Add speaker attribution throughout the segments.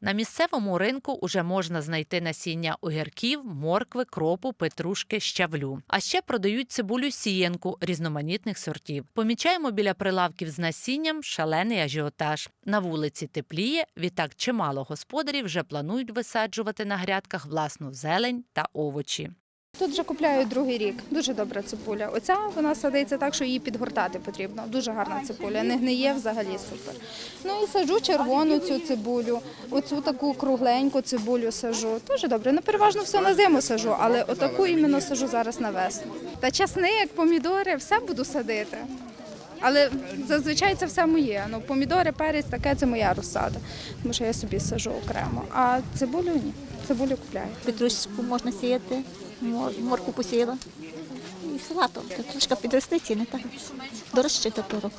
Speaker 1: На місцевому ринку уже можна знайти насіння огірків, моркви, кропу, петрушки, щавлю. А ще продають цибулю сієнку різноманітних сортів. Помічаємо біля прилавків з насінням шалений ажіотаж. На вулиці тепліє, відтак чимало господарів вже планують висаджувати на грядках власну зелень та овочі.
Speaker 2: Тут вже купляю другий рік. Дуже добра цибуля. Оця вона садиться так, що її підгортати потрібно. Дуже гарна цибуля. Не гниє взагалі супер. Ну і сажу червону цю цибулю, оцю таку кругленьку цибулю сажу. Дуже добре. Ну переважно все на зиму сажу, але отаку іменно сажу зараз на весну. Та часник, помідори, все буду садити. Але зазвичай це все моє. Ну, помідори, перець, таке це моя розсада, тому що я собі сажу окремо. А цибулю ні. Цибулю купляю.
Speaker 3: Петрушку можна сіяти, морку посіяла. І салатом. Петрушка підросте ціни так. Дорожче тепер.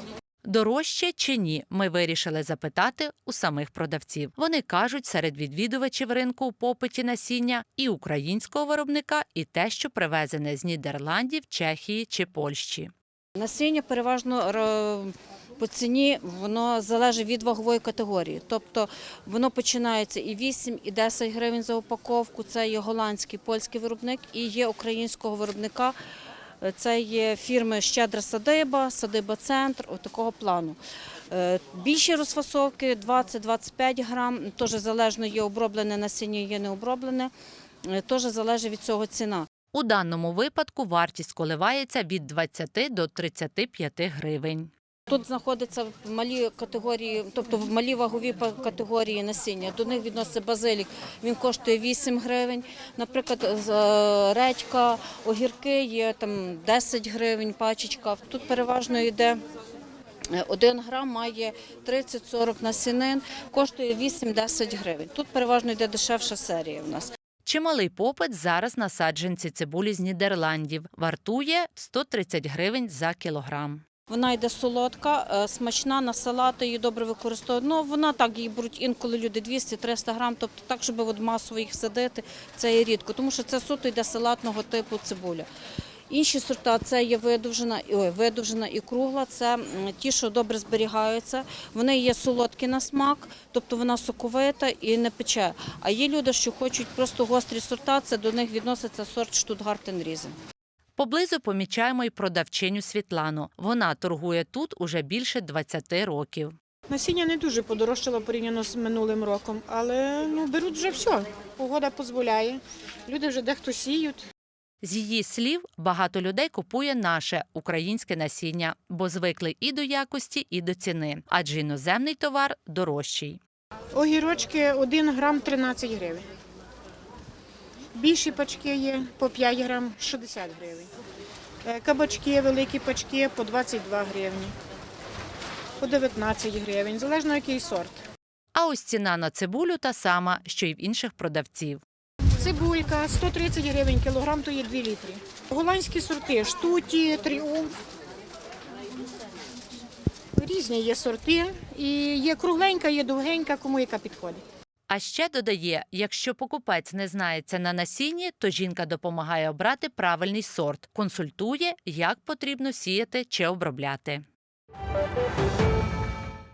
Speaker 1: Дорожче чи ні, ми вирішили запитати у самих продавців. Вони кажуть, серед відвідувачів ринку у попиті насіння і українського виробника, і те, що привезене з Нідерландів, Чехії чи Польщі.
Speaker 4: Насіння переважно по ціні воно залежить від вагової категорії. Тобто воно починається і 8, і 10 гривень за упаковку. Це є голландський, польський виробник, і є українського виробника. Це є фірми Щедра садиба, садиба центр, отакого плану. Е, Більші розфасовки 20-25 грам, теж залежно є оброблене насіння, є необроблене, Е, теж залежить від цього ціна.
Speaker 1: У даному випадку вартість коливається від 20 до 35 гривень.
Speaker 4: Тут знаходяться малі категорії, тобто в малі вагові категорії насіння. До них відноситься базилік. Він коштує 8 гривень. Наприклад, е, редька, огірки є там 10 гривень пачечка. Тут переважно йде. 1 грам має 30-40 насінин, коштує 8-10 гривень. Тут переважно йде дешевша серія в нас.
Speaker 1: Чималий попит зараз на саджанці цибулі з Нідерландів. Вартує 130 гривень за кілограм.
Speaker 4: Вона йде солодка, е, смачна на салати, її добре використовують. Ну, вона так, її беруть інколи люди 200-300 грам, тобто так, щоб от масово їх садити, це є рідко, тому що це суто йде салатного типу цибуля. Інші сорта це є видовжена, і- ой, видовжена і кругла, це ті, що добре зберігаються. Вони є солодкі на смак, тобто вона соковита і не пече. А є люди, що хочуть просто гострі сорта, це до них відноситься сорт Штутгартен-Різен.
Speaker 1: Поблизу помічаємо й продавчиню Світлану. Вона торгує тут уже більше 20 років.
Speaker 5: Насіння не дуже подорожчало порівняно з минулим роком, але ну, беруть вже все. Погода дозволяє. Люди вже дехто сіють.
Speaker 1: З її слів, багато людей купує наше українське насіння, бо звикли і до якості, і до ціни, адже іноземний товар дорожчий.
Speaker 5: Огірочки 1 грам 13 гривень. Більші пачки є по 5 грам 60 гривень. Е, Кабачки, великі пачки по 22 гривні, по 19 гривень, залежно який сорт.
Speaker 1: А ось ціна на цибулю та сама, що й в інших продавців.
Speaker 5: Цибулька 130 гривень кілограм, то є 2 літри. Голландські сорти, штуті, тріумф. Різні є сорти. І є кругленька, є довгенька, кому яка підходить.
Speaker 1: А ще додає, якщо покупець не знається на насінні, то жінка допомагає обрати правильний сорт, консультує, як потрібно сіяти чи обробляти.